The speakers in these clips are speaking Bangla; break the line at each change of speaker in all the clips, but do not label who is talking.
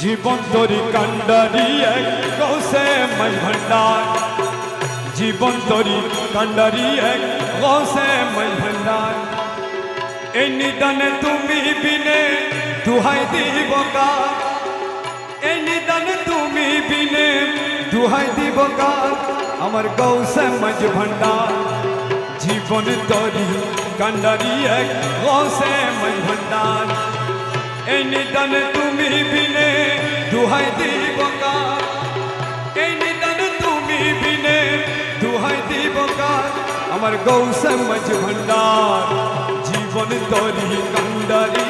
জীবন তরি কান্ডারি এক গৌসে মাই ভান্ডার জীবন তরি কান্ডারি এক গৌসে মাই ভান্ডার এই নিদানে তুমি বিনে দুহাই দিব কার এই নিদানে তুমি বিনে দুহাই দিব কার আমার গৌসে মাঝ ভান্ডার জীবন তরি কান্ডারি এক গৌসে মাঝ ভান্ডার এই নিদানে তুমি বিনে দুহাই দিব এই নিদান তুমি বিনে। দুহাই দিব আমার গৌসে মজ ভণ্ডার জীবন তরি কন্ডারি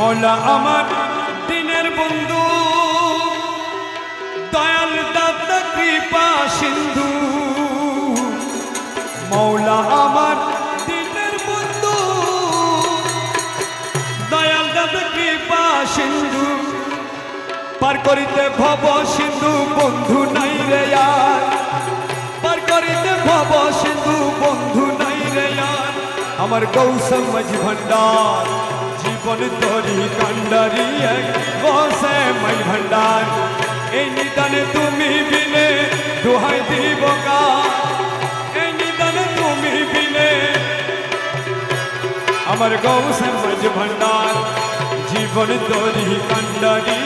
মৌলা আমার দিনের বন্ধু। দয়াল দাতা, কৃপা সিন্ধু। মৌলা আমার দিনের বন্ধু। দয়াল দাতা, কৃপা সিন্ধু। পার করিতে ভব সিন্ধু, বন্ধু নাই রে আর। পার করিতে ভব সিন্ধু, বন্ধু নাই রে আর। আমার গৌসম মাঝ ভান্ডার জীবন তরি কান্ডারি বসে মাই ভান্ডার এই নিদানে তুমি বিনে দোহাই দিব কা এই নিদানে তুমি বিনে আমার গৌসে মাঝ ভান্ডার জীবন তরি কান্ডারি